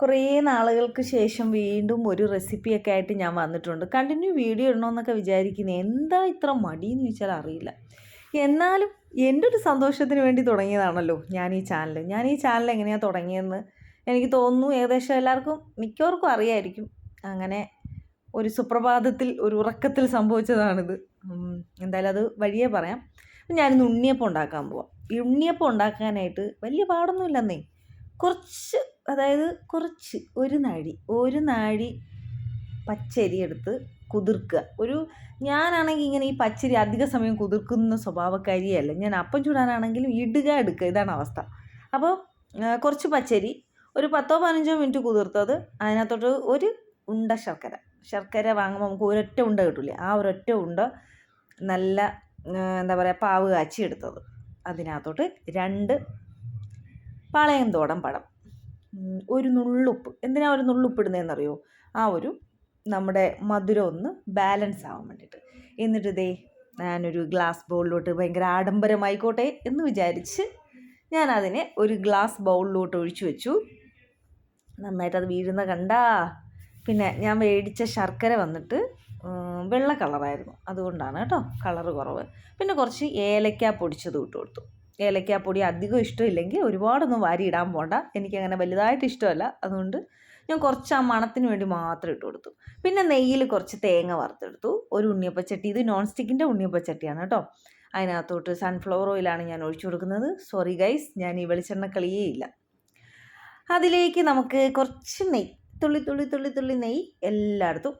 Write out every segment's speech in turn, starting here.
കുറേ നാളുകൾക്ക് ശേഷം വീണ്ടും ഒരു റെസിപ്പിയൊക്കെ ആയിട്ട് ഞാൻ വന്നിട്ടുണ്ട്. കണ്ടിന്യൂ വീഡിയോ ഇടണമെന്നൊക്കെ വിചാരിക്കുന്നത് എന്താ ഇത്ര മടിയെന്ന് ചോദിച്ചാൽ അറിയില്ല. എന്നാലും എന്റെ ഒരു സന്തോഷത്തിന് വേണ്ടി തുടങ്ങിയതാണല്ലോ ഞാൻ ഈ ചാനൽ ഞാൻ ഈ ചാനൽ എങ്ങനെയാണ് തുടങ്ങിയതെന്ന് എനിക്ക് തോന്നുന്നു. ഏകദേശം എല്ലാവർക്കും മിക്കവർക്കും അറിയായിരിക്കും. അങ്ങനെ ഒരു സുപ്രഭാതത്തിൽ ഒരു ഉറക്കത്തിൽ സംഭവിച്ചതാണിത്. എന്തായാലും അത് വഴിയേ പറയാം. ഞാനിന്ന് ഉണ്ണിയപ്പം ഉണ്ടാക്കാൻ പോവാം. ഈ ഉണ്ണിയപ്പം ഉണ്ടാക്കാനായിട്ട് വലിയ പാടൊന്നുമില്ലെന്നേ. കുറച്ച് അതായത് കുറച്ച് ഒരു നാഴി ഒരു നാഴി പച്ചരി എടുത്ത് കുതിർക്കുക. ഒരു ഞാനാണെങ്കിൽ ഇങ്ങനെ ഈ പച്ചരി അധിക സമയം കുതിർക്കുന്ന സ്വഭാവക്കാരിയല്ല. ഞാൻ അപ്പം ചൂടാനാണെങ്കിലും ഇടുക എടുക്കുക ഇതാണ് അവസ്ഥ. അപ്പോൾ കുറച്ച് പച്ചരി ഒരു പത്തോ പതിനഞ്ചോ മിനിറ്റ് കുതിർത്തത് അതിനകത്തോട്ട് ഒരു ഉണ്ട ശർക്കര. ശർക്കര വാങ്ങുമ്പോൾ നമുക്ക് ഒരൊറ്റ ഉണ്ട കിട്ടില്ലേ ആ ഒരൊറ്റ ഉണ്ട നല്ല എന്താ പറയുക പാവ് കാച്ചി എടുത്തത്. അതിനകത്തോട്ട് രണ്ട് പാളയം തോടൻ പഴം. ഒരു നുള്ളുപ്പ്. എന്തിനാ ഒരു നുള്ളുപ്പ് ഇടുന്നതെന്നറിയോ ആ ഒരു നമ്മുടെ മധുരം ഒന്ന് ബാലൻസ് ആവാൻ വേണ്ടിയിട്ട് എന്നിട്ട് ഇതേ ഞാനൊരു ഗ്ലാസ് ബൗളിലോട്ട് ഭയങ്കര ആഡംബരമായിക്കോട്ടെ എന്ന് വിചാരിച്ച് ഞാൻ അതിനെ ഒരു ഗ്ലാസ് ബൗളിലോട്ട് ഒഴിച്ചു വെച്ചു. നന്നായിട്ട് അത് വീഴുന്ന കണ്ടാ? പിന്നെ ഞാൻ മേടിച്ച ശർക്കര വന്നിട്ട് വെള്ള കളറായിരുന്നു അതുകൊണ്ടാണ് കേട്ടോ കളറ് കുറവ്. പിന്നെ കുറച്ച് ഏലക്ക പൊടിച്ചത് ഇട്ട് കൊടുത്തു. ഏലക്ക പൊടി അധികം ഇഷ്ടമില്ലെങ്കിൽ ഒരുപാടൊന്നും വാരി ഇടാൻ പോണ്ട. എനിക്കങ്ങനെ വലുതായിട്ട് ഇഷ്ടമല്ല. അതുകൊണ്ട് ഞാൻ കുറച്ച് ആ മണത്തിന് വേണ്ടി മാത്രം ഇട്ട് കൊടുത്തു. പിന്നെ നെയ്യിൽ കുറച്ച് തേങ്ങ വറുത്തെടുത്തു. ഒരു ഉണ്ണിയപ്പച്ചട്ടി. ഇത് നോൺ സ്റ്റിക്കിന്റെ ഉണ്ണിയപ്പച്ചട്ടിയാണ് കേട്ടോ. അതിനകത്തോട്ട് സൺഫ്ലവർ ഓയിലാണ് ഞാൻ ഒഴിച്ചു കൊടുക്കുന്നത്. സോറി ഗൈസ് ഞാൻ ഈ വെളിച്ചെണ്ണ കളിയേ ഇല്ല അതിലേക്ക് നമുക്ക് കുറച്ച് നെയ് തുള്ളി തുള്ളി തുള്ളി തുള്ളി നെയ്യ് എല്ലായിടത്തും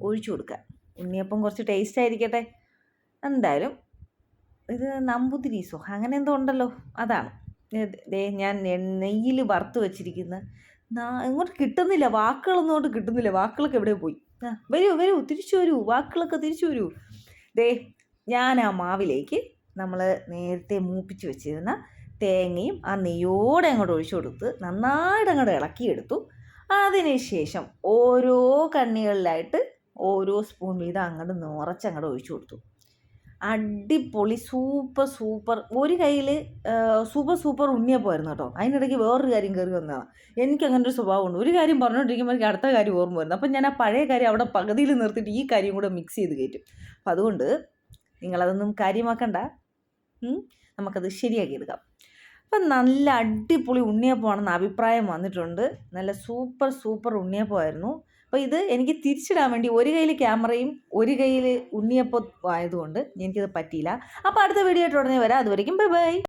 ഒഴിച്ചു കൊടുക്കുക. ഉണ്ണിയപ്പം കുറച്ച് ടേസ്റ്റ് ആയിരിക്കട്ടെ. എന്തായാലും ഇത് നമ്പൂതിരീസോ അങ്ങനെ എന്തോ ഉണ്ടല്ലോ. അതാണ്. ദേ ഞാൻ നെയ്യിൽ വറുത്ത് വെച്ചിരിക്കുന്ന. ഇങ്ങോട്ട് കിട്ടുന്നില്ല. വാക്കുകളൊന്നും ഇങ്ങോട്ട് കിട്ടുന്നില്ല. വാക്കുകളൊക്കെ എവിടെ പോയി. വരൂ വരൂ തിരിച്ചു വരൂ. വാക്കുകളൊക്കെ തിരിച്ചു വരൂ. ദേ ഞാൻ ആ മാവിലേക്ക് നമ്മൾ നേരത്തെ മൂപ്പിച്ച് വെച്ചിരുന്ന തേങ്ങയും ആ നെയ്യോടെ അങ്ങോട്ട് ഒഴിച്ചു കൊടുത്ത് നന്നായിട്ട് അങ്ങോട്ട് ഇളക്കിയെടുത്തു. അതിനുശേഷം ഓരോ കണ്ണികളിലായിട്ട് ഓരോ സ്പൂൺ വീതം അങ്ങോട്ട് നിറച്ച് അങ്ങോട്ട് ഒഴിച്ചു കൊടുത്തു. അടിപൊളി സൂപ്പർ സൂപ്പർ. ഒരു കയ്യിൽ സൂപ്പർ സൂപ്പർ ഉണ്ണിയപ്പമായിരുന്നു കേട്ടോ. അതിനിടയ്ക്ക് വേറൊരു കാര്യം കയറി വന്നതാണ്. എനിക്ക് അങ്ങനെ ഒരു സ്വഭാവമുണ്ട്. ഒരു കാര്യം പറഞ്ഞുകൊണ്ടിരിക്കുമ്പോൾ എനിക്ക് അടുത്ത കാര്യം ഓർമ്മ വരുന്നു. അപ്പം ഞാൻ ആ പഴയ കാര്യം അവിടെ പകുതിയിൽ നിർത്തിയിട്ട് ഈ കാര്യം കൂടെ മിക്സ് ചെയ്ത് കയറ്റും. അപ്പം അതുകൊണ്ട് നിങ്ങളതൊന്നും കാര്യമാക്കണ്ട. നമുക്കത് ശരിയാക്കി എടുക്കാം. അപ്പം നല്ല അടിപൊളി ഉണ്ണിയപ്പമാണെന്ന് അഭിപ്രായം വന്നിട്ടുണ്ട്. നല്ല സൂപ്പർ സൂപ്പർ ഉണ്ണിയപ്പമായിരുന്നു. അപ്പോൾ ഇത് എനിക്ക് തിരിച്ചിടാൻ വേണ്ടി ഒരു കയ്യിൽ ക്യാമറയും ഒരു കയ്യിൽ ഉണ്ണിയപ്പം ആയതുകൊണ്ട് എനിക്കത് പറ്റിയില്ല. അപ്പോൾ അടുത്ത വീഡിയോ ആയിട്ട് ഉടനെ വരാം. അതുവരെയും ബൈ ബൈ.